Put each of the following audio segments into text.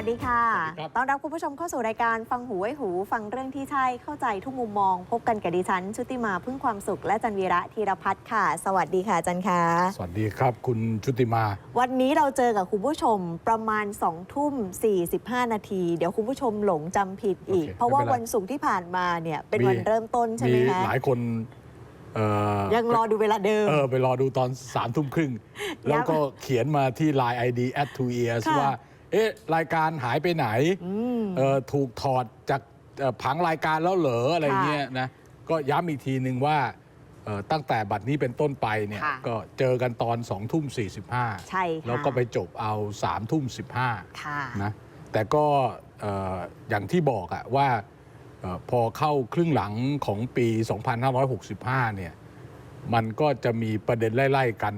วัสดีค่ะสวัสดีครับต้อนรับคุณผู้ชมเข้าสู่รายการฟังหูไว้หู ฟังเรื่องที่ใช่ เข้าใจทุกมุมมอง พบกันกับดิฉัน ชุติมาพึ่งความสุข และจันวีระธีรพัฒน์ค่ะ สวัสดีค่ะอาจันค่ะ สวัสดีครับ คุณชุติมา วันนี้เราเจอกับคุณผู้ชมประมาณ2ทุ่ม45 นาที เดี๋ยวคุณผู้ชมหลงจำผิดอีกโอเคเพราะว่าไม่เป็นไรวันศุกร์ที่ผ่านมาเนี่ยเป็นมีวันเริ่มต้นใช่ไหมมีคะหลายคนเอ่อยังรอดูเวลาเดิม เออ ไปรอดูตอนสามทุ่มครึ่ง แล้วก็เขียนมาที่ Line ID at two ears ค่ะว่า เอ๊ะรายการหายไปไหนอืมเออถูกถอดจากเอ่อผังรายการแล้วเหรออะไรค่ะเงี้ยนะก็ย้ำอีกทีหนึ่งว่าเอ่อตั้งแต่บัดนี้เป็นต้นไปเนี่ยค่ะก็เจอกันตอน2องทุ่มสี่สิบห้าใช่ค่ะแล้วก็ไปจบเอา3ามทุ่มสิบห้าค่ะนะแต่ก็เอ่ออย่างที่บอกอะว่าเออพอเข้าครึ่งหลังของปี 2565เนี่ยมันก็จะมีประเด็นไล่ๆกัน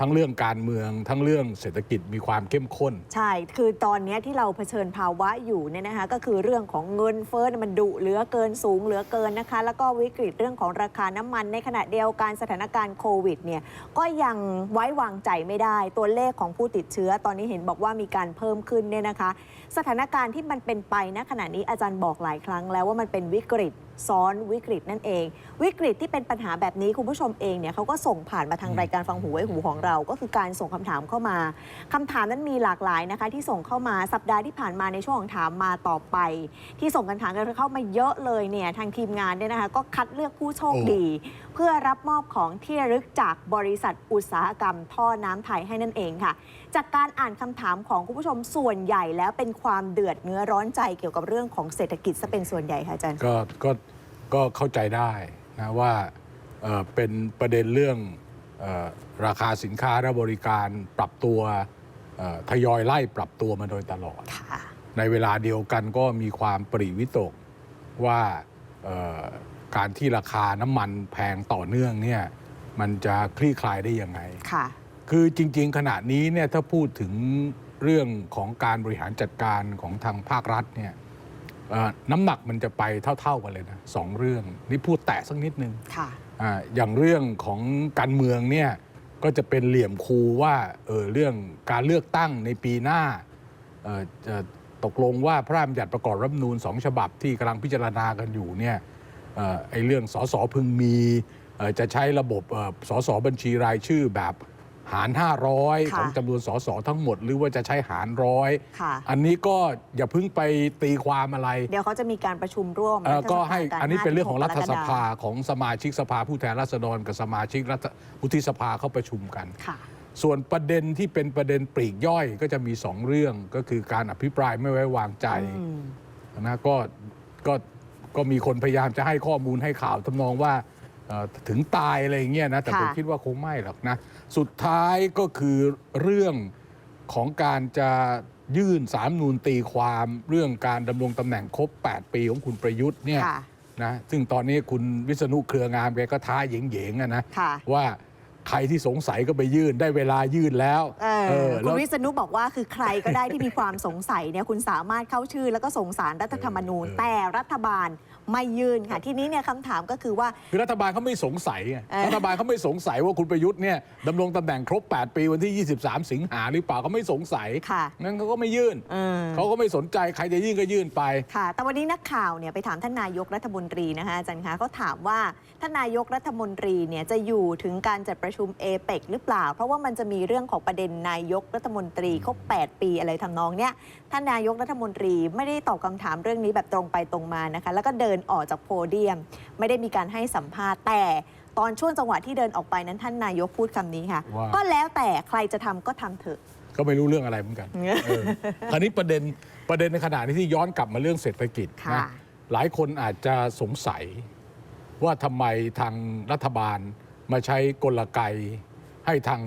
ทั้งเรื่องการเมืองทั้งเรื่องเศรษฐกิจมีความเข้มข้น ใช่ คือตอนนี้ที่เราเผชิญภาวะอยู่เนี่ยนะคะ ก็คือเรื่องของเงินเฟ้อมันดุเหลือเกินสูงเหลือเกินนะคะ แล้วก็วิกฤตเรื่องของราคาน้ำมัน ในขณะเดียวกันสถานการณ์โควิดเนี่ยก็ยังไว้วางใจไม่ได้ ตัวเลขของผู้ติดเชื้อ ตอนนี้เห็นบอกว่ามีการเพิ่มขึ้นเนี่ยนะคะสถานการณ์ที่มันเป็นไปณขณะนี้อาจารย์บอกหลายครั้งแล้วว่ามันเป็นวิกฤตซ้อนวิกฤตนั่นเอง วิกฤตที่เป็นปัญหาแบบนี้คุณผู้ชมเองเนี่ยเขาก็ส่งผ่านมาทางรายการฟังหูไว้หูของเรา ก็คือการส่งคำถามเข้ามาคำถามนั้นมีหลากหลายนะคะ ที่ส่งเข้ามาสัปดาห์ที่ผ่านมาในช่วงของถามมาต่อไป ที่ส่งกันถามกันเข้ามาเยอะเลยเนี่ยทางทีมงานเนี่ยนะคะ ก็คัดเลือกผู้โชคดี เพื่อรับมอบของที่ระลึกจากบริษัทอุตสาหกรรม ท่อน้ำไทยให้นั่นเองค่ะ จากการอ่านคำถามของคุณผู้ชมส่วนใหญ่แล้วเป็นความเดือดเนื้อร้อนใจเกี่ยวกับเรื่องของเศรษฐกิจซะเป็นส่วนใหญ่ค่ะอาจารย์ ก็ก็ก็เข้าใจได้นะว่าเอ่อเป็นประเด็นเรื่องเออราคาสินค้าและบริการปรับตัวเอ่อทยอยไล่ปรับตัวมาโดยตลอด ค่ะ ในเวลาเดียวกันก็มีความปริวิตกว่าเอ่อ การที่ราคาน้ำมันแพงต่อเนื่องเนี่ยมันจะคลี่คลายได้ยังไงค่ะ คือจริง ๆ ขณะนี้เนี่ยถ้าพูดถึงเรื่องของการบริหารจัดการของทางภาครัฐเนี่ยเอ่อน้ำหนักมันจะไปเท่า ๆกันเลยนะสองเรื่อง นี่พูดแตะสักนิดนึงค่ะอาอย่างเรื่องของการเมืองเนี่ยก็จะเป็นเหลี่ยมคูว่าเออเรื่องการเลือกตั้งในปีหน้าเอ่อจะตกลงว่าพระราชบัญญัติประกอบรัฐธรรมนูญสองฉบับที่กำลังพิจารณากันอยู่เนี่ยเอ่อ ไอ้เรื่องสสพึงมีเอ่อจะใช้ระบบเอ่อสสบัญชีรายชื่อแบบหาร 500ค่ะของจำนวนสสทั้งหมด หรือว่าจะใช้หารร้อยค่ะอันนี้ก็อย่าเพิ่งไปตีความอะไร เดี๋ยวเขาจะมีการประชุมร่วมเอ่อรัฐสภาก็ให้กัอันนี้เป็นเรื่องของรัฐสภา5-6กรกฎคของสมาชิกสภาผู้แทนราษฎรกับสมาชิกรัฐวุฒิสภาเข้าประชุมกันมค่ะส่วนประเด็นที่เป็นประเด็นปลีกย่อยก็จะมีสองเรื่องก็คือการอภิปรายไม่ไว้วางใจอืมนะก็ก็ ก็มีคนพยายามจะให้ข้อมูลให้ข่าวทำนองว่าเอ่อถึงตายอะไรอย่างเงี้ยนะแต่ผมค่ะคิดว่าคงไม่หรอกนะสุดท้ายก็คือเรื่องของการจะยื่นสามนูนตีความเรื่องการดำรงตำแหน่งครบ 8 ปีของคุณประยุทธ์เนี่ยค่ะนะซึ่งตอนนี้คุณวิษณุเครืองามแกก็ท้าเหยงๆอะนะค่ะว่า ใครที่สงสัยก็ไปยื่นได้เวลายื่นแล้วเออเออคุแล้ณววิษณุบอกว่าคือใครก็ได้ที่มีความสงสัยเนี่ยคุณสามารถเข้าชื่อแล้วก็ส่งสารรัฐธรรมนูญเออแต่รัฐบาล ไม่ยื่นค่ะ ทีนี้เนี่ยคำถามก็คือว่า คือรัฐบาลเขาไม่สงสัยไงเออ รัฐบาลเขาไม่สงสัยว่าคุณประยุทธ์เนี่ยดำรงตำแหน่งครบ 8 ปีวันที่ 23 สิงหาหรือเปล่าเขาไม่สงสัยค่ะงั้นเขาก็ไม่ยื่น เออ เขาก็ไม่สนใจใครจะยื่นก็ยื่นไป ค่ะ แต่วันนี้นักข่าวเนี่ยไปถามท่านนายกรัฐมนตรีนะคะอาจารย์คะเขาถามว่าท่านนายกรัฐมนตรีเนี่ยจะอยู่ถึงการจัดประชุมเอเปกหรือเปล่า เพราะว่ามันจะมีเรื่องของประเด็นนายกรัฐมนตรีครบ 8 ปีอะไรทำนองเนี้ยท่านนายกรัฐมนตรีไม่ได้ตอบคำถามเรื่องนี้แบบตรงไปตรงมานะคะ แล้วก็เดินออกจากโพเดียม ไม่ได้มีการให้สัมภาษณ์แต่ตอนช่วงจังหวะที่เดินออกไปนั้นท่านนายกพูดคำนี้ค่ะ ว่า ก็แล้วแต่ใครจะทำก็ทำเถอะ ก็ไม่รู้เรื่องอะไรเหมือนกันเออคราวนี้ประเด็นประเด็นในขณะนี้ที่ย้อนกลับมาเรื่องเศรษฐกิจค่ะ นะหลายคนอาจจะสงสัย ว่าทำไมทางรัฐบาลมาใช้กลไก ให้ทาง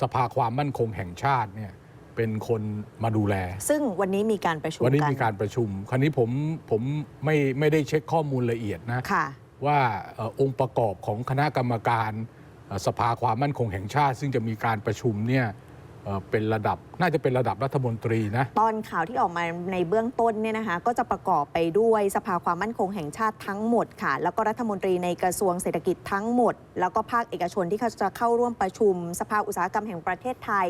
สภาความมั่นคงแห่งชาติเนี่ย เป็นคนมาดูแล ซึ่งวันนี้มีการประชุมวันนี้กันมีการประชุม คราวนี้ผมผมไม่ไม่ได้เช็คข้อมูลละเอียดนะค่ะว่าเอ่อองค์ประกอบของคณะกรรมการเอ่อสภาความมั่นคงแห่งชาติ ซึ่งจะมีการประชุมเนี่ย เอ่อ่อเป็นระดับน่าจะเป็นระดับรัฐมนตรีนะ ตอนข่าวที่ออกมาในเบื้องต้นเนี่ยนะคะก็จะประกอบไปด้วยสภาความมั่นคงแห่งชาติทั้งหมดค่ะ แล้วก็รัฐมนตรีในกระทรวงเศรษฐกิจทั้งหมด แล้วก็ภาคเอกชนที่เขาจะเข้าร่วมประชุม สภาอุตสาหกรรมแห่งประเทศไทย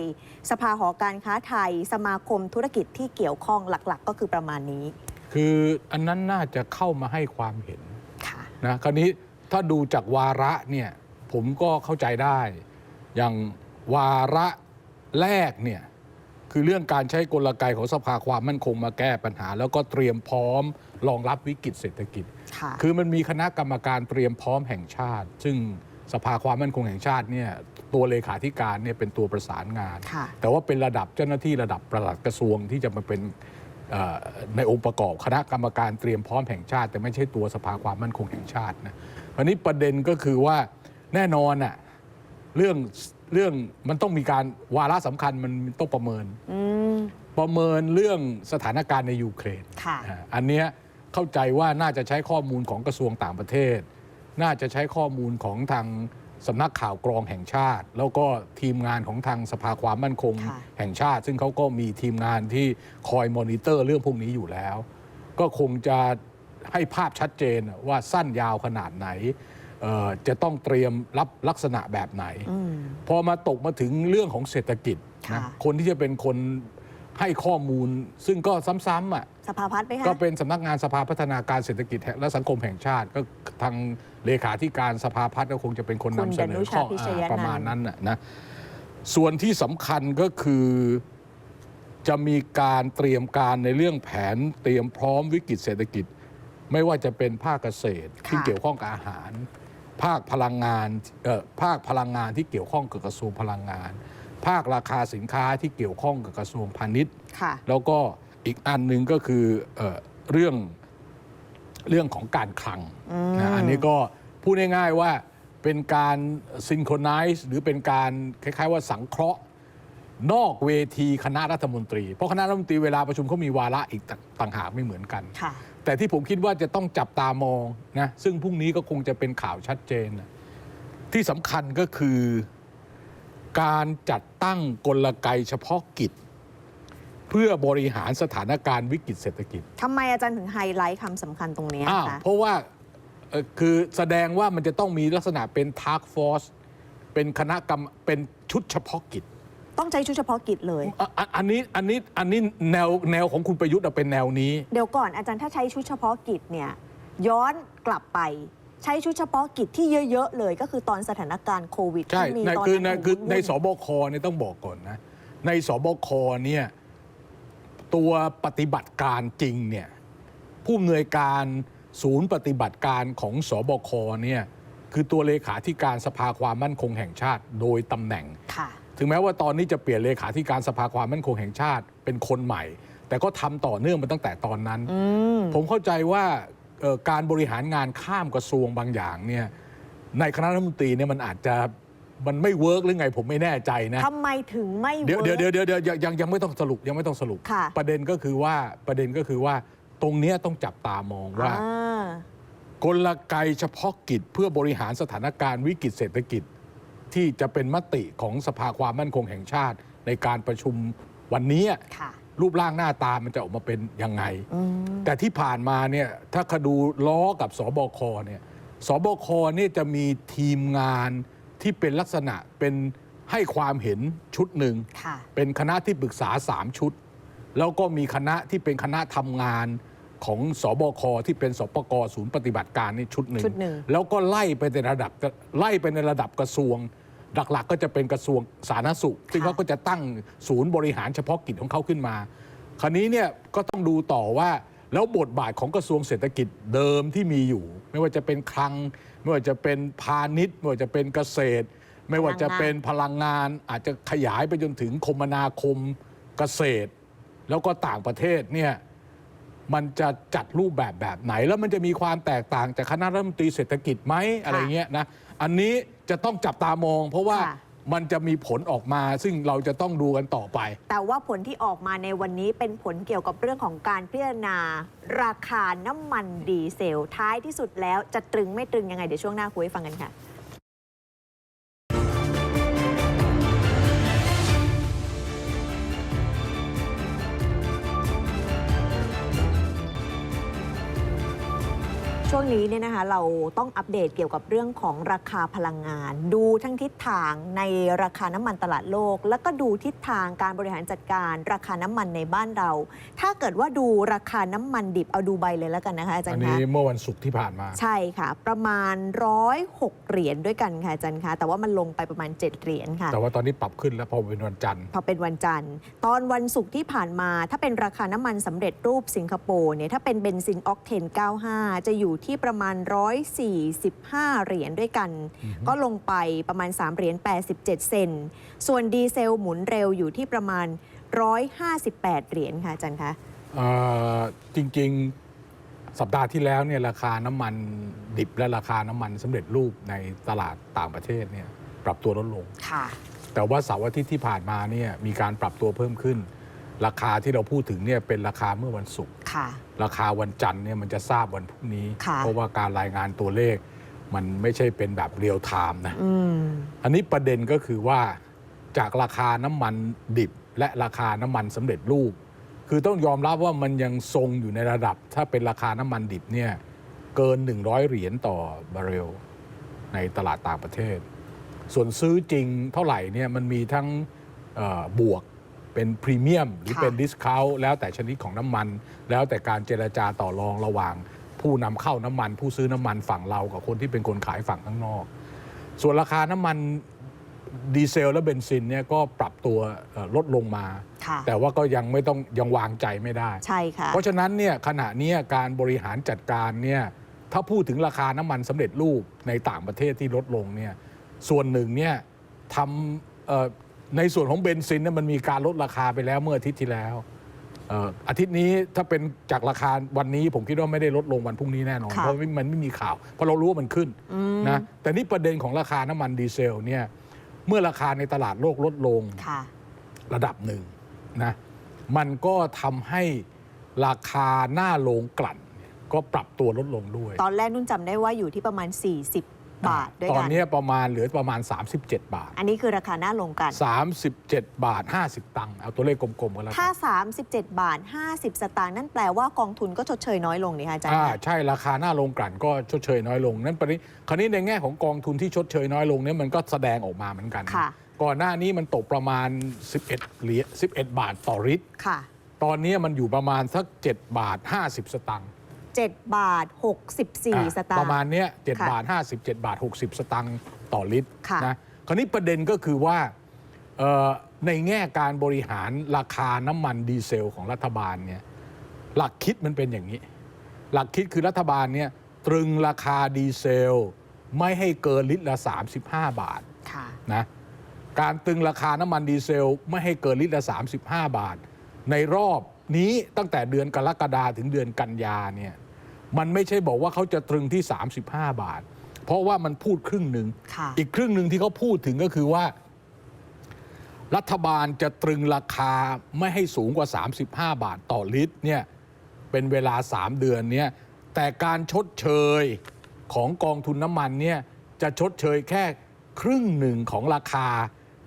สภาหอการค้าไทย สมาคมธุรกิจที่เกี่ยวข้องหลัก ๆ ก็คือประมาณนี้ คืออันนั้นน่าจะเข้ามาให้ความเห็นค่ะนะคราวนี้ถ้าดูจากวาระเนี่ยผมก็เข้าใจได้ อย่างวาระ แรกเนี่ยคือเรื่องการใช้กลไกของสภาความมั่นคงมาแก้ปัญหา แล้วก็เตรียมพร้อมรองรับวิกฤตเศรษฐกิจค่ะคือมันมีคณะกรรมการเตรียมพร้อมแห่งชาติ ซึ่งสภาความมั่นคงแห่งชาติเนี่ยตัวเลขาธิการเนี่ยเป็นตัวประสานงานค่ะแต่ว่าเป็นระดับเจ้าหน้าที่ระดับประหลัดกระทรวงที่จะมาเป็นเอ่อในองค์ประกอบคณะกรรมการเตรียมพร้อมแห่งชาติ แต่ไม่ใช่ตัวสภาความมั่นคงแห่งชาตินะอันนี้ประเด็นก็คือว่าแน่นอนอะ เรื่องเรื่องมันต้องมีการวาระสำคัญมันต้องประเมินอืมประเมินเรื่องสถานการณ์ในยูเครนค่ะ อ่าอันเนี้ยเข้าใจว่าน่าจะใช้ข้อมูลของกระทรวงต่างประเทศ น่าจะใช้ข้อมูลของทางสำนักข่าวกรองแห่งชาติ แล้วก็ทีมงานของทางสภาความมั่นคงค่ะ แห่งชาติ ซึ่งเขาก็มีทีมงานที่คอยมอนิเตอร์เรื่องพวกนี้อยู่แล้ว ก็คงจะให้ภาพชัดเจนว่าสั้นยาวขนาดไหนเอ่อ จะต้องเตรียมรับลักษณะแบบไหนอืมพอมาตกมาถึงเรื่องของเศรษฐกิจนะค่ะคนที่จะเป็นคนให้ข้อมูลซึ่งก็ซ้ำๆอะสภาพัฒน์ไหมคะก็เป็นสำนักงานสภาพัฒนาการเศรษฐกิจและสังคมแห่งชาติ ก็ทางเลขาธิการสภาพัฒน์ก็คงจะเป็นคนคุณนำเสนดนุอชาข้อพิชยนันท์อ่าประมาณนั้นน่ะนะส่วนที่สำคัญก็คือจะมีการเตรียมการในเรื่องแผนเตรียมพร้อมวิกฤตเศรษฐกิจ ไม่ว่าจะเป็นภาคเกษตรที่ค่ะเกี่ยวข้องกับอาหาร ภาคพลังงานเอ่อภาคพลังงานที่เกี่ยวข้องกับกระทรวงพลังงาน ภาคราคาสินค้าที่เกี่ยวข้องกับกระทรวงพาณิชย์ค่ะแล้วก็อีกอันหนึ่งก็คือเออเรื่องเรื่องของการคลังอืมนะอันนี้ก็พูดง่ายๆว่าเป็นการซิงโครไนซ์หรือเป็นการคล้ายๆว่าสังเคราะห์นอกเวทีคณะรัฐมนตรี เพราะคณะรัฐมนตรีเวลาประชุมเขามีวาระอีกต่างหากไม่เหมือนกันค่ะ แต่ที่ผมคิดว่าจะต้องจับตามองนะซึ่งพรุ่งนี้ก็คงจะเป็นข่าวชัดเจนนะที่สำคัญก็คือการจัดตั้งกลไกเฉพาะกิจ เพื่อบริหารสถานการณ์วิกฤตเศรษฐกิจทำไมอาจารย์ถึงไฮไลท์คำสำคัญตรงเนี้ยอ้าวคะเพราะว่าเอ่อคือแสดงว่ามันจะต้องมีลักษณะเป็นทาร์กฟอร์สเป็นคณะกรรมเป็นชุดเฉพาะกิจ ต้องใช้ชุดเฉพาะกิจเลย อะอะอันนี้อันนี้อันนี้แนวแนวของคุณประยุทธ์อะเป็นแนวนี้ เดี๋ยวก่อนอาจารย์ถ้าใช้ชุดเฉพาะกิจเนี่ยย้อนกลับไป ใช้ชุดเฉพาะกิจที่เยอะ ๆ เลย ก็คือตอนสถานการณ์โควิดใช่ที่มีในตอนคือในนั้นคือในวุ่นสบคเนี่ยต้องบอกก่อนนะ ในสบคเนี่ยตัวปฏิบัติการจริงเนี่ยผู้อำนวยการศูนย์ปฏิบัติการของสบคเนี่ยคือตัวเลขาธิการสภาความมั่นคงแห่งชาติโดยตำแหน่ง ค่ะ ถึงแม้ว่าตอนนี้จะเปลี่ยนเลขาธิการสภาความมั่นคงแห่งชาติเป็นคนใหม่ แต่ก็ทำต่อเนื่องมาตั้งแต่ตอนนั้นอืมผมเข้าใจว่าเอ่อการบริหารงานข้ามกระทรวงบางอย่างเนี่ยในคณะรัฐมนตรีเนี่ยมันอาจจะมันไม่เวิร์กหรือไงผมไม่แน่ใจนะทำไมถึงไม่เดี๋ยววิเดี๋ยวร์กเดี๋ยวเดี๋ยวเดี๋ยวยังยังไม่ต้องสรุปยังไม่ต้องสรุปค่ะประเด็นก็คือว่าประเด็นก็คือว่าตรงเนี้ยต้องจับตามองว่าอ่ากลไกเฉพาะกิจเพื่อบริหารสถานการณ์วิกฤตเศรษฐกิจ ที่จะเป็นมติของสภาความมั่นคงแห่งชาติ ในการประชุมวันนี้ค่ะรูปร่างหน้าตามันจะออกมาเป็นยังไงอืมแต่ที่ผ่านมาเนี่ยถ้าคดูล้อกับสบคเนี่ยสบคเนี่ยจะมีทีมงานที่เป็นลักษณะเป็นให้ความเห็นชุดหนึ่งค่ะเป็นคณะที่ปรึกษา3ชุด แล้วก็มีคณะที่เป็นคณะทำงานของสบคที่เป็นสปกศูนย์ปฏิบัติการนี่ชุดหนึ่งชุดหนึ่ง แล้วก็ไล่ไปในระดับไล่ไปในระดับกระทรวง หลักๆ ก็จะเป็นกระทรวงสาธารณสุข ซึ่งเขาก็จะตั้งศูนย์บริหารเฉพาะกิจของเขาขึ้นมา คราวนี้เนี่ยก็ต้องดูต่อว่าแล้วบทบาทของกระทรวงเศรษฐกิจเดิมที่มีอยู่ ไม่ว่าจะเป็นคลัง ไม่ว่าจะเป็นพาณิชย์ ไม่ว่าจะเป็นเกษตร ไม่ว่าจะเป็นพลังงาน อาจจะขยายไปจนถึงคมนาคมเกษตร แล้วก็ต่างประเทศเนี่ยมันจะจัดรูปแบบแบบไหน แล้วมันจะมีความแตกต่างจากคณะรัฐมนตรีเศรษฐกิจไหมอะไรเงี้ยนะ อันนี้จะต้องจับตามอง เพราะว่าค่ะ มันจะมีผลออกมา ซึ่งเราจะต้องดูกันต่อไป แต่ว่าผลที่ออกมาในวันนี้เป็นผลเกี่ยวกับเรื่องของการพิจารณา ราคาน้ำมันดีเซล ท้ายที่สุดแล้วจะตรึงไม่ตรึงยังไง เดี๋ยวช่วงหน้าคุยให้ฟังกันค่ะ วงนี้เนี่ยนะคะเราต้องอัปเดตเกี่ยวกับเรื่องของราคาพลังงาน ดูทั้งทิศทางในราคาน้ำมันตลาดโลก แล้วก็ดูทิศทางการบริหารจัดการราคาน้ำมันในบ้านเรา ถ้าเกิดว่าดูราคาน้ำมันดิบเอาดูใบเลยแล้วกันนะคะอาจารอันย์นี้คะเมื่อวันศุกร์ที่ผ่านมา ใช่ค่ะ ประมาณร้อยหกเหรียญด้วยกันค่ะอาจารย์คะแต่ว่ามันลงไปประมาณ 7 เหรียญค่ะ แต่ว่าตอนนี้ปรับขึ้นแล้วพอเป็นวันจันทร์ พอเป็นวันจันทร์ ตอนวันศุกร์ที่ผ่านมา ถ้าเป็นราคาน้ำมันสำเร็จรูปสิงคโปร์เนี่ยถ้าเป็นเบนซินออกเทน 95 จะอยู่ที่ประมาณ 145 เหรียญด้วยกัน ก็ลงไปประมาณ 3 เหรียญ 87 เซนต์ส่วนดีเซลหมุนเร็วอยู่ที่ประมาณ 158 เหรียญค่ะอาจารย์คะเอ่อจริงๆสัปดาห์ที่แล้วเนี่ยราคาน้ำมันดิบและราคาน้ำมันสำเร็จรูปในตลาดต่างประเทศเนี่ยปรับตัวลดลงค่ะแต่ว่าเสาร์อาทิตย์ที่ผ่านมาเนี่ยมีการปรับตัวเพิ่มขึ้น ราคาที่เราพูดถึงเนี่ยเป็นราคาเมื่อวันศุกร์ค่ะราคาวันจันทร์เนี่ยมันจะทราบวันพรุ่งนี้ค่ะเพราะว่าการรายงานตัวเลข มันไม่ใช่เป็นแบบเรียลไทม์นะอืมอันนี้ประเด็นก็คือว่าจากราคาน้ำมันดิบและราคาน้ำมันสำเร็จรูป คือต้องยอมรับว่ามันยังทรงอยู่ในระดับ ถ้าเป็นราคาน้ำมันดิบเนี่ยเกิน 100 เหรียญต่อบาร์เรลในตลาดต่างประเทศ ส่วนซื้อจริงเท่าไหร่เนี่ยมันมีทั้งเอ่อบวก เป็นพรีเมียมหรือค่ะเป็นดิสคาวแล้วแต่ชนิดของน้ำมัน แล้วแต่การเจรจาต่อรองระหว่าง ผู้นำเข้าน้ำมัน ผู้ซื้อน้ำมันฝั่งเรากับคนที่เป็นคนขายฝั่งข้างนอก ส่วนราคาน้ำมันดีเซลและเบนซินเนี่ยก็ปรับตัวเอ่อลดลงมาค่ะแต่ว่าก็ยังไม่ต้องยังวางใจไม่ได้ใช่ค่ะเพราะฉะนั้นเนี่ยขณะเนี้ยการบริหารจัดการเนี่ยถ้าพูดถึงราคาน้ำมันสำเร็จรูปในต่างประเทศที่ลดลงเนี่ยส่วนหนึ่งเนี่ยทำเอ่อ ในส่วนของเบนซินเนี่ยมันมีการลดราคาไปแล้วเมื่ออาทิตย์ที่แล้วเอ่ออาทิตย์นี้ถ้าเป็นจากราคาวันนี้ผมคิดว่าไม่ได้ลดลงวันพรุ่งนี้แน่นอนค่ะ เพราะมันไม่มีข่าว เพราะเรารู้ว่ามันขึ้นอืมนะแต่นี่ประเด็นของราคาน้ำมันดีเซลเนี่ยเมื่อราคาในตลาดโลกลดลง ค่ะ ระดับหนึ่งนะมันก็ทำให้ราคาหน้าโรงกลั่นเนี่ยก็ปรับตัวลดลงด้วย ตอนแรกนุ่นจำได้ว่าอยู่ที่ประมาณ 40 บาทด้วยตอนกันเนี้ยประมาณเหลือประมาณ 37 บาท อันนี้คือราคาหน้าลงกัน 37 บาท 50 ตังค์เอาตัวเลขกลมๆกันแล้วถ้ากัน37 บาท 50 สตางค์นั่นแปลว่ากองทุนก็ชดเชยน้อยลงนี่ค่ะอาจารย์อ่าคะใช่ราคาหน้าโรงกลั่นก็ชดเชยน้อยลง นั่นปนี้คราวนี้ในแง่ของกองทุนที่ชดเชยน้อยลงเนี่ยมันก็แสดงออกมาเหมือนกันค่ะก่อนหน้านี้มันตกประมาณ 11เหรียญ11 บาทต่อลิตรค่ะตอนนี้มันอยู่ประมาณสัก 7 บาท 50 สตางค์ 7 บาท 64 สตางค์ประมาณเนี้ย7ค่ะบาท50 7บาท 60 สตางค์ต่อลิตรค่ะนะคราวนี้ประเด็นก็คือว่าเอ่อในแง่การบริหารราคาน้ำมันดีเซลของรัฐบาลเนี่ยหลักคิดมันเป็นอย่างนี้ หลักคิดคือรัฐบาลเนี่ยตรึงราคาดีเซล ไม่ให้เกินลิตรละ 35 บาทค่ะนะการตึงราคาน้ำมันดีเซล ไม่ให้เกินลิตรละ 35 บาท ในรอบนี้ตั้งแต่เดือนกรกฎาถึงเดือนกันยาเนี่ย มันไม่ใช่บอกว่าเขาจะตรึงที่ 35 บาท เพราะว่ามันพูดครึ่งหนึ่งค่ะอีกครึ่งหนึ่งที่เขาพูดถึงก็คือว่า รัฐบาลจะตรึงราคาไม่ให้สูงกว่า 35 บาทต่อลิตรเนี่ยเป็นเวลา 3 เดือนเนี่ยแต่การชดเชยของกองทุนน้ำมันเนี่ยจะชดเชยแค่ครึ่งหนึ่งของราคา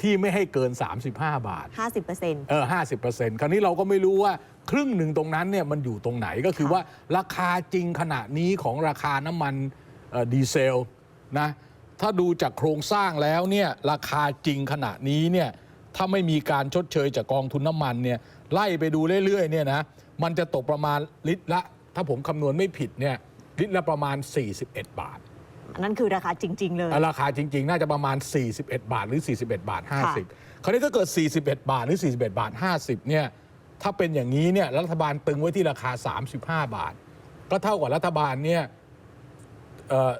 ที่ไม่ให้เกิน 35 บาท 50%เออห้าสิบเปอร์เซ็นต์คราวนี้เราก็ไม่รู้ว่า ครึ่งหนึ่งตรงนั้นเนี่ยมันอยู่ตรงไหนก็คือค่ะว่าราคาจริงขณะนี้ของราคาน้ำมันเอ่อดีเซลนะถ้าดูจากโครงสร้างแล้วเนี่ยราคาจริงขณะนี้เนี่ยถ้าไม่มีการชดเชยจากกองทุนน้ำมันเนี่ยไล่ไปดูเรื่อยๆเนี่ยนะมันจะตกประมาณลิตรละ ถ้าผมคำนวณไม่ผิดเนี่ยลิตรละประมาณ 41 บาทนั่นคือราคาจริง ๆ เลย ราคาจริง ๆ น่าจะประมาณ 41 บาทหรือ 41 บาท 50 คราวนี้ถ้าเกิด 41 บาทหรือ 41 บาท 50เนี่ย ถ้าเป็นอย่างนี้เนี่ยรัฐบาลตึงไว้ที่ราคา 35 บาท ก็เท่ากับรัฐบาลเนี่ยเอ่อ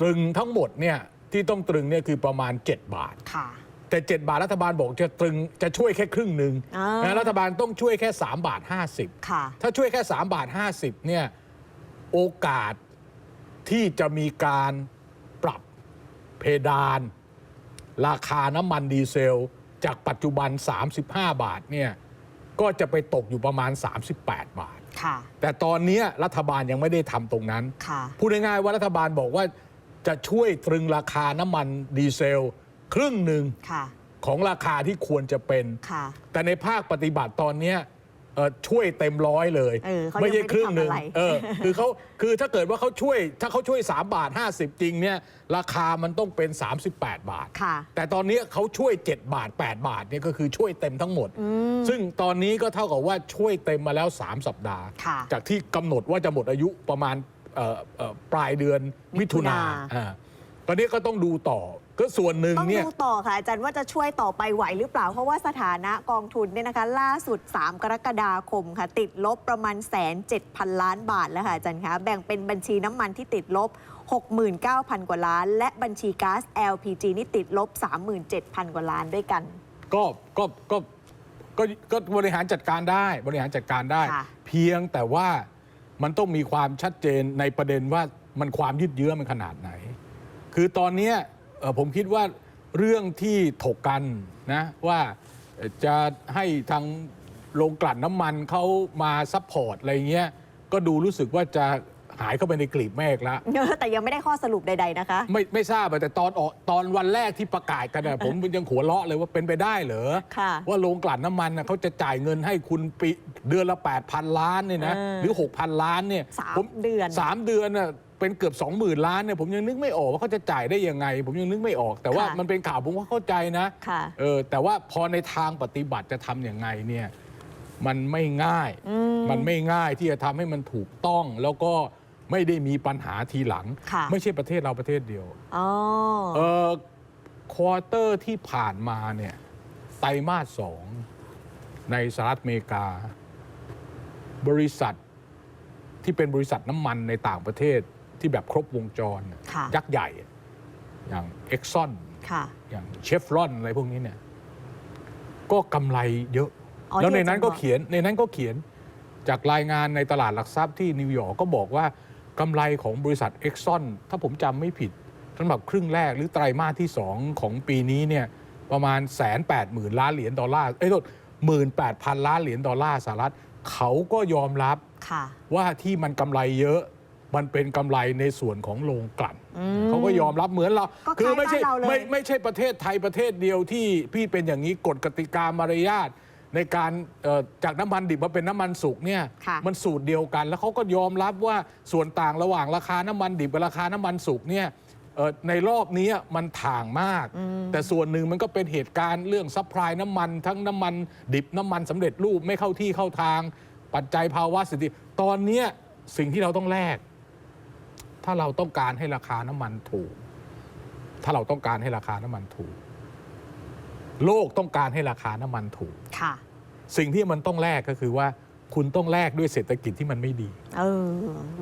ตรึงทั้งหมดเนี่ยที่ต้องตรึงเนี่ยคือประมาณ 7 บาทค่ะแต่ 7 บาทรัฐบาลบอกจะตรึงจะช่วยแค่ครึ่งหนึ่งอ่านนะรัฐบาลต้องช่วยแค่ 3 บาท 50ค่ะถ้าช่วยแค่ 3 บาท 50เนี่ยโอกาสที่จะมีการปรับเพดาน ราคาน้ำมันดีเซล จากปัจจุบัน 35 บาทเนี่ย ก็จะไปตกอยู่ประมาณ 38 บาท ค่ะ แต่ตอนเนี้ยรัฐบาลยังไม่ได้ทำตรงนั้น ค่ะ พูดง่ายๆว่ารัฐบาลบอกว่าจะช่วยตรึงราคาน้ำมันดีเซล ครึ่งหนึ่งค่ะ ของราคาที่ควรจะเป็น ค่ะ แต่ในภาคปฏิบัติตอนเนี้ย เอ่อช่วยเต็มร้อยเลยเออเขายังไม่ใช่ครึ่งหนึ่งไม่ได้ทำอะไร เออคือเขาคือถ้าเกิดว่าเขาช่วยถ้าเขาช่วย 3 บาท 50 จริงเนี่ยราคามันต้องเป็น 38 บาท ค่ะ แต่ตอนนี้เขาช่วย 7 บาท 8 บาทเนี่ยก็คือช่วยเต็มทั้งหมด ซึ่งตอนนี้ก็เท่ากับว่าช่วยเต็มมาแล้ว 3 สัปดาห์ ค่ะ จากที่กำหนดว่าจะหมดอายุประมาณเอ่อเอ่อปลายเดือนมิถุนามิถุนา อ่าตอนนี้ก็ต้องดูต่อ ก็ส่วนหนึ่งต้องเนี่ย ดูต่อค่ะอาจารย์ว่าจะช่วยต่อไปไหวหรือเปล่า เพราะว่าสถานะกองทุนเนี่ยนะคะ ล่าสุด 3 กรกฎาคมค่ะ ติดลบประมาณแสนเจ็ดพันล้านบาทแล้วค่ะอาจารย์คะแบ่งเป็นบัญชีน้ำมันที่ติดลบ 69,000 กว่าล้าน และบัญชีก๊าซ LPG นี่ติดลบ 37,000 กว่าล้านด้วยกัน ก็ก็ก็ก็ก็บริหารจัดการได้บริหารจัดการได้ ค่ะ เพียงแต่ว่ามันต้องมีความชัดเจนในประเด็นว่ามันความยืดเยื้อมันขนาดไหน คือตอนเนี้ยเอ่อ ผมคิดว่าเรื่องที่ถกกันนะว่าเอ่อจะให้ทางโรงกลั่นน้ำมันเขามาซัพพอร์ตอะไรเงี้ยก็ดูรู้สึกว่าจะหายเข้าไปในกลีบเมฆแล้วแต่ยังไม่ได้ข้อสรุปใด ๆ นะคะ ไม่ไม่ทราบอะแต่ตอนออกตอนวันแรกที่ประกาศกันอะผมยังหัวเราะเลยว่าเป็นไปได้เหรอค่ะว่าโรงกลั่นน้ำมันน่ะเขาจะจ่ายเงินให้คุณปีเดือนละ 8,000 ล้านเนี่ยนะเออหรือ 6,000 ล้านเนี่ยสามผมเดือนสามเดือนน่ะ เป็นเกือบ 20,000 ล้านเนี่ยผมยังนึกไม่ออกว่าเขาจะจ่ายได้ยังไง ผมยังนึกไม่ออก แต่ว่าค่ะ มันเป็นข่าวผมก็เข้าใจนะค่ะ เออแต่ว่าพอในทางปฏิบัติจะทำยังไงเนี่ยมันไม่ง่าย อืม มันไม่ง่ายที่จะทำให้มันถูกต้องแล้วก็ไม่ได้มีปัญหาทีหลัง ค่ะ ไม่ใช่ประเทศเราประเทศเดียว อ๋อ เออควอเตอร์ที่ผ่านมาเนี่ยไตรมาสสองในสหรัฐอเมริกา บริษัทที่เป็นบริษัทน้ำมันในต่างประเทศ ที่แบบครบวงจร ค่ะยักษ์ใหญ่ อย่างเอ็กซอนค่ะ อย่างเชฟรอนอะไรพวกนี้เนี่ย ก็กำไรเยอะ อ๋อแล้วในที่นั้นก็อาจารย์บอก เขียนในนั้นก็เขียนจากรายงานในตลาดหลักทรัพย์ที่นิวยอร์กก็บอกว่ากำไรของบริษัทเอ็กซอนถ้าผมจำไม่ผิดสำหรับครึ่งแรกหรือไตรมาสที่ 2 ของปีนี้เนี่ยประมาณแสนแปดหมื่นล้านเหรียญดอลลาร์เอ้ยโทษหมื่นแปดพันล้านเหรียญดอลลาร์สหรัฐเขาก็ยอมรับ ค่ะ ว่าที่มันกำไรเยอะ มันเป็นกำไรในส่วนของโรงกลั่นอืมเขาก็ยอมรับเหมือนเราก็คืไม่ใช่คล้ายบ้านเราเลยไม่ไม่ใช่ประเทศไทยประเทศเดียวที่พี่เป็นอย่างนี้กฎกติกามารยาทในการเอ่อจากน้ำมันดิบมาเป็นน้ำมันสุกเนี่ยค่ะมันสูตรเดียวกัน แล้วเขาก็ยอมรับว่าส่วนต่างระหว่างราคาน้ำมันดิบกับราคาน้ำมันสุกเนี่ยเอ่อในรอบนี้มันถ่างมาก แต่ส่วนหนึ่งมันก็เป็นเหตุการณ์เรื่องซัพพลายน้ำมันทั้งน้ำมันดิบน้ำมันสำเร็จรูปไม่เข้าที่เข้าทาง ปัจจัยภาวะเศรษฐกิจตอนเนี้ยสิ่งที่เราต้องแลก ถ้าเราต้องการให้ราคาน้ำมันถูก ถ้าเราต้องการให้ราคาน้ำมันถูก โลกต้องการให้ราคาน้ำมันถูก ค่ะ สิ่งที่มันต้องแลกก็คือว่าคุณต้องแลกด้วยเศรษฐกิจที่มันไม่ดี เออ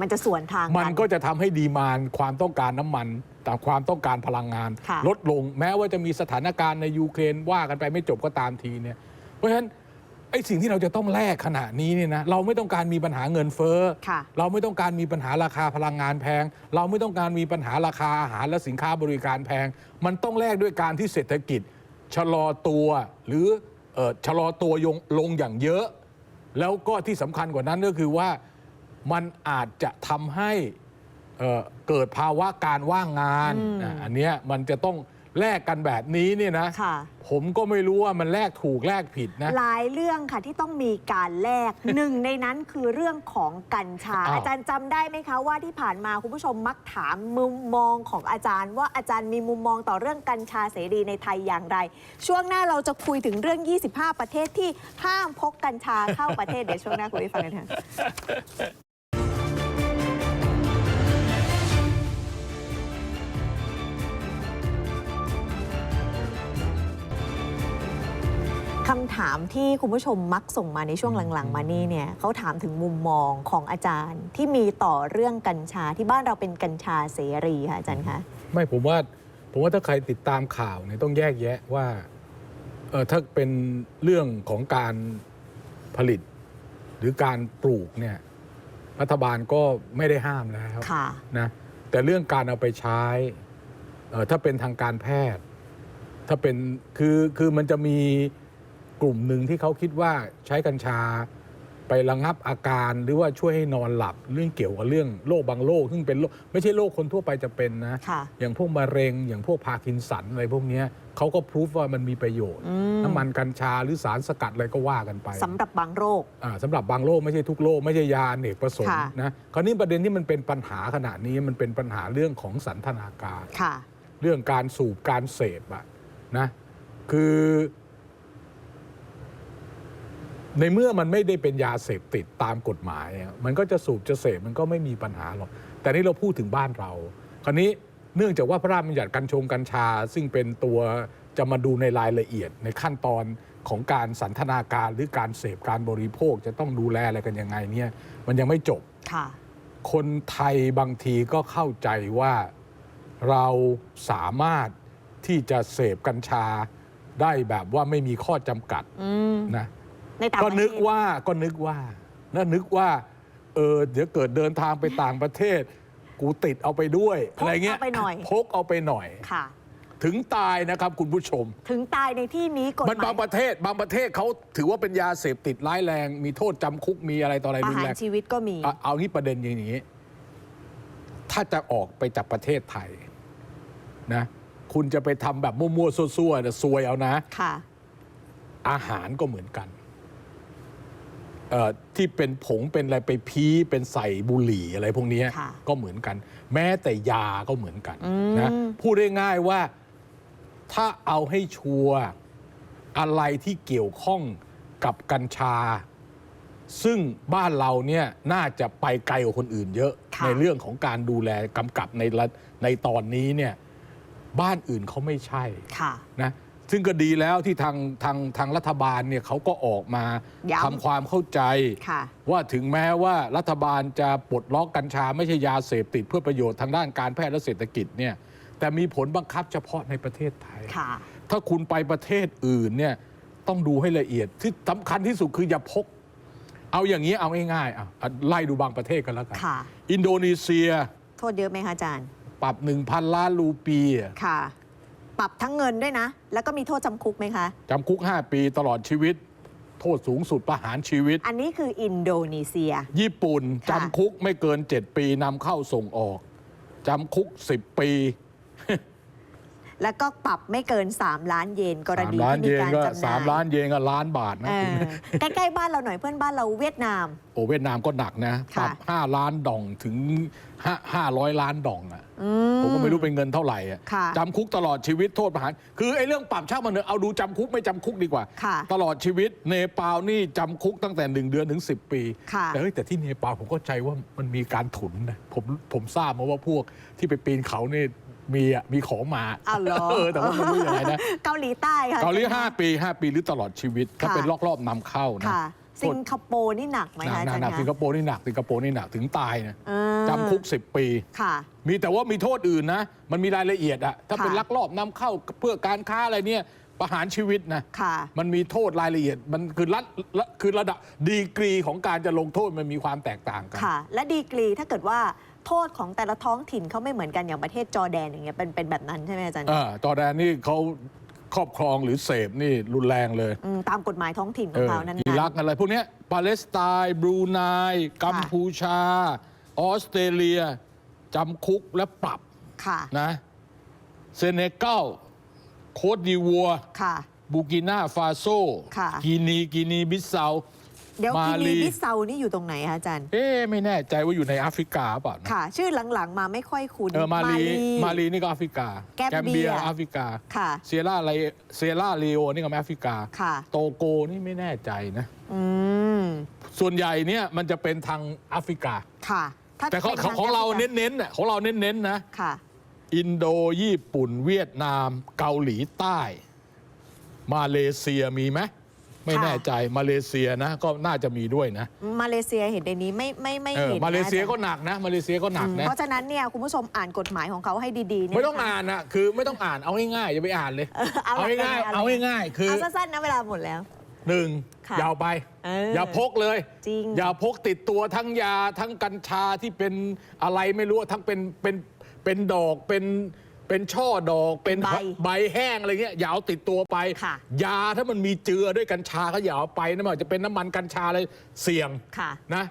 มันจะสวนทางมันก็จะทำให้ดีมานความต้องการน้ำมันตามความต้องการพลังงาน ค่ะ ลดลงแม้ว่าจะมีสถานการณ์ในยูเครนว่ากันไปไม่จบก็ตามทีเนี่ย เพราะฉะนั้น ไอ้สิ่งที่เราจะต้องแลกขณะนี้เนี่ยนะเราไม่ต้องการมีปัญหาเงินเฟ้อ ค่ะเราไม่ต้องการมีปัญหาราคาพลังงานแพง เราไม่ต้องการมีปัญหาราคาอาหารและสินค้าบริการแพง มันต้องแลกด้วยการที่เศรษฐกิจ ชะลอตัวหรือเอ่อชะลอตัวยงลงอย่างเยอะ แล้วก็ที่สำคัญกว่านั้นก็คือว่ามันอาจจะทำให้ เอ่อเกิดภาวะการว่างงานอืมอะอันเนี้ยมันจะต้อง แลกกันแบบนี้เนี่ยนะ ค่ะ ผมก็ไม่รู้ว่ามันแลกถูกแลกผิดนะ หลายเรื่องค่ะที่ต้องมีการแลก หนึ่งในนั้นคือเรื่องของกัญชา อ้าว อาจารย์จำได้ไหมคะว่าที่ผ่านมาคุณผู้ชมมักถามมุมมองของอาจารย์ ว่าอาจารย์มีมุมมองต่อเรื่องกัญชาเสรีในไทยอย่างไร ช่วงหน้าเราจะคุยถึงเรื่อง 25 ประเทศที่ห้ามพกกัญชาเข้าประเทศเดี๋ยวช่วงหน้าคุยให้ฟังกันค่ะ ถามที่คุณผู้ชมมักส่งมาในช่วงหลัง ๆ มานี่เนี่ยเขาถามถึงมุมมองของอาจารย์ที่มีต่อเรื่องกัญชาที่บ้านเราเป็นกัญชาเสรีค่ะอาจารย์คะ ไม่ผมว่าผมว่าถ้าใครติดตามข่าวเนี่ยต้องแยกแยะว่าเออถ้าเป็นเรื่องของการผลิต หรือการปลูกเนี่ยรัฐบาลก็ไม่ได้ห้ามแล้วค่ะ นะแต่เรื่องการเอาไปใช้เอ่อถ้าเป็นทางการแพทย์ ถ้าเป็นคือคือมันจะมี กลุ่มหนึ่งที่เขาคิดว่าใช้กัญชา ไประงับอาการหรือว่าช่วยให้นอนหลับเรื่องเกี่ยวกับเรื่องโรคบางโรคซึ่งเป็นโรคไม่ใช่โรคคนทั่วไปจะเป็นนะ ค่ะ อย่างพวกมะเร็งอย่างพวกพาร์กินสันอะไรพวกเนี้ยเขาก็พิสูจว่ามันมีประโยชน์ อืมน้ำมันกัญชาหรือสารสกัดอะไรก็ว่ากันไปสำหรับบางโรค อ่าสำหรับบางโรคไม่ใช่ทุกโรคไม่ใช่ยาอเนกประสงค์ค่ะ นะคราวนี้ประเด็นที่มันเป็นปัญหาขณะนี้มันเป็นปัญหาเรื่องของสันทนาการ ค่ะ เรื่องการสูบการเสพอะนะคือ ในเมื่อมันไม่ได้เป็นยาเสพติดตามกฎหมายอะมันก็จะสูบจะเสพมันก็ไม่มีปัญหาหรอก แต่นี่เราพูดถึงบ้านเรา คราวนี้เนื่องจากว่าพระราชบัญญัติกัญชงกัญชา ซึ่งเป็นตัวจะมาดูในรายละเอียดในขั้นตอนของการสันทนาการหรือการเสพการบริโภคจะต้องดูแลอะไรกันยังไงเนี่ยมันยังไม่จบค่ะคนไทยบางทีก็เข้าใจว่าเราสามารถที่จะเสพกัญชาได้แบบว่าไม่มีข้อจำกัดอืมนะ ในต่างก็ประเทศนึกว่าก็นึกว่าแล้วนึกว่าเออเดี๋ยวเกิดเดินทางไปต่างประเทศ กูติดเอาไปด้วยพกอะไรเงี้ยเอาไปหน่อยพกเอาไปหน่อย ค่ะ ถึงตายนะครับคุณผู้ชม ถึงตายในที่นี้กฎหมันมาบางยประเทศบางประเทศเขาถือว่าเป็นยาเสพติดร้ายแรง มีโทษจำคุกมีอะไรต่ออะไรประรุนหารแรงชีวิตก็มีเอาเอางี้ประเด็นอย่างนี้ ถ้าจะออกไปจากประเทศไทยนะ คุณจะไปทำแบบมั่วๆซั่วๆเนี่ยซวยเอานะ ค่ะ อาหารก็เหมือนกันเอ่อ ที่เป็นผงเป็นอะไรไปพี้เป็นใส่บุหรี่อะไรพวกเนี้ยค่ะก็เหมือนกัน แม้แต่ยาก็เหมือนกันอืมนะพูดได้ง่ายๆว่าถ้าเอาให้ชัวร์อะไรที่เกี่ยวข้องกับกัญชา ซึ่งบ้านเราเนี่ยน่าจะไปไกลกว่าคนอื่นเยอะค่ะในเรื่องของการดูแลกำกับในระในตอนนี้เนี่ยบ้านอื่นเขาไม่ใช่ค่ะนะ ซึ่งก็ดีแล้วที่ทางทางทางรัฐบาลเนี่ยเขาก็ออกมาย้ำทำความเข้าใจ ค่ะ ว่าถึงแม้ว่ารัฐบาลจะปลดล็อกกัญชาไม่ใช่ยาเสพติดเพื่อประโยชน์ทางด้านการแพทย์และเศรษฐกิจเนี่ยแต่มีผลบังคับเฉพาะในประเทศไทย ค่ะ ถ้าคุณไปประเทศอื่นเนี่ยต้องดูให้ละเอียดที่สำคัญที่สุดคืออย่าพก เอาอย่างนี้เอาง่ายๆอะไล่ดูบางประเทศกันแล้วกันค่ะ อินโดนีเซียโทษเยอะไหมคะอาจารย์ ปรับ 1,000 ล้านรูปีอะค่ะ ปรับทั้งเงินด้วยนะ แล้วก็มีโทษจำคุกไหมคะ จำคุก 5 ปีตลอดชีวิต โทษสูงสุดประหารชีวิต อันนี้คืออินโดนีเซีย ญี่ปุ่น ค่ะ จำคุกไม่เกิน 7 ปีนำเข้าส่งออก จำคุก 10 ปี แล้วก็ปรับไม่เกิน 3 ล้านเยนกรณี3ล้านที่เยมีนการก็จำหน่าย3ล้านเยนก็ล้านบาทนะเอคุณ อใกล้ๆบ้านเราหน่อยเพื่อนบ้านเราเวียดนาม โอ้เวียดนามก็หนักนะปค่ะ รับ5ล้านดองถึง5 500ล้านดองอะอืผมก็ไม่รู้เป็นเงินเท่าไหร่อะค่ะ จำคุกตลอดชีวิตโทษประหาร คือไอ้เรื่องปรับช่างมันเถอะเอาดูจำคุกไม่จำคุกดีกว่า ค่ะตลอดชีวิตเนปาลนี่จำคุกตั้งแต่ 1 เดือนถึง 10 ปีค่ะ แต่เฮ้ยแต่ที่เนปาลผมเข้าใจว่ามันมีการถุนนะผมผมทราบมาว่าพวกที่ไปปีนเขาเนี่ย มีอะมีของมาอ้าวเหรอ เออแต่ว่าไม่รู้ยังไงนะ เกาหลีใต้ค่ะเกาหลีห้าปี5ปีหรือตลอดชีวิต ถ้าค่ะเป็นลอกรอบนำเข้านะค่ะโทสิษงคโปร์นี่หนักไหมหนัคะกอาหนัจากรย์หนักคะสิงคโปร์นี่หนักสิงคโปร์นี่หนักถึงตายนะเออจำคุก 10 ปี ค่ะ มีแต่ว่ามีโทษอื่นนะ มันมีรายละเอียดอะถ้าค่ะเป็นลักลอบนำเข้าเพื่อการค้าอะไรเนี่ยประหารชีวิตนะ ค่ะ มันมีโทษรายละเอียด มันคือระละคือระดับดีกรีของการจะลงโทษมันมีความแตกต่างกัน ค่ะ และดีกรีถ้าเกิดว่า โทษของแต่ละท้องถิ่นเขาไม่เหมือนกันอย่างประเทศจอร์แดนอย่างเงี้ยเป็นเป็นแบบนั้นใช่ไหมอาจารย์เออจอร์แดนนี่เขาครอบครองหรือเสพนี่รุนแรงเลยมตามกฎหมายท้องถิ่นขเอองอเขานั้นๆอิรักอะไรพวกเนี้ยปาเลสไตน์บรูไนกัมพูชา ออสเตรเลียจำคุกและปรับค่ะนะเซเนกัลโคดดีวัวค่ะบูกินาฟาโซค่ะกีนี กีนี บิสเซา เดี๋ยวมากิลีนีบิสเซานี่อยู่ตรงไหนคะอาจารย์ เอ๊ะไม่แน่ใจว่าอยู่ในแอฟริกาเปล่านะค่ะ ชื่อหลังๆมาไม่ค่อยคุ้น เออมาลีมาลีนี่ก็แอฟริกาแกมเบียแแอฟริกา ค่ะ เซียร่าไลเซียร่าเลโอนี่ก็แอฟริกา ค่ะ โตโกนี่ไม่แน่ใจนะ อืม ส่วนใหญ่เนี่ยมันจะเป็นทางแอฟริกา ค่ะถ้แต่ของป็นของทของเราแฟกเน้นๆน่ะของเราเน้นๆนะ ค่ะ อินโดญี่ปุ่น เวียดนาม เกาหลีใต้ มาเลเซียมีไหม ไม่ค่ะแน่ใจมาเลเซียนะ ก็น่าจะมีด้วยนะ มาเลเซียเห็นในนี้ไม่ไม่ไม่เออเห็นมาเลเซียก็นะหนักนะ มาเลเซียก็หนักอืมนะเพราะฉะนั้นเนี่ยคุณผู้ชมอ่านกฎหมายของเขาให้ดีๆเนี่ยไม่ต้องนะคะอ่านนะคือไม่ต้องอ่านเอาง่ายๆอย่าไปอ่านเลย เอาเอาหลักง่ายการๆเอาง่ายๆคือเอาสั้นๆนะเวลาหมดแล้วหนึ่งค่ะอยาวไปเออออย่าพกเลยจริงอย่าพกติดตัวทั้งยาทั้งกัญชาที่เป็นอะไรไม่รู้ทั้งเป็นเป็นเป็นดอกเป็น เป็นช่อดอกเป็นใบใบแห้งอะไรเงี้ยอย่าเอาติดตัวไป ค่ะ ยาถ้ามันมีเจือด้วยกัญชาก็อย่าเอาไปนะมันอาจจะเป็นน้ำมันกัญชาอะไรเสี่ยงค่ะ นะ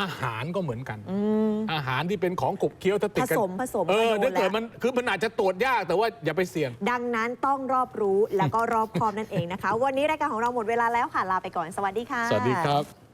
อาหารก็เหมือนกัน อืม อาหารที่เป็นของขบเคี้ยวถ้าติดกัผสมผสมเออก็โดนถ้าเกิดแล้ว มันคือมันอาจจะตรวจยากแต่ว่าอย่าไปเสี่ยง ดังนั้นต้องรอบรู้แล้วก็รอบคอบนั่นเองนะคะ วันนี้รายการของเราหมดเวลาแล้วค่ะ ลาไปก่อน สวัสดีค่ะ สวัสดีครับ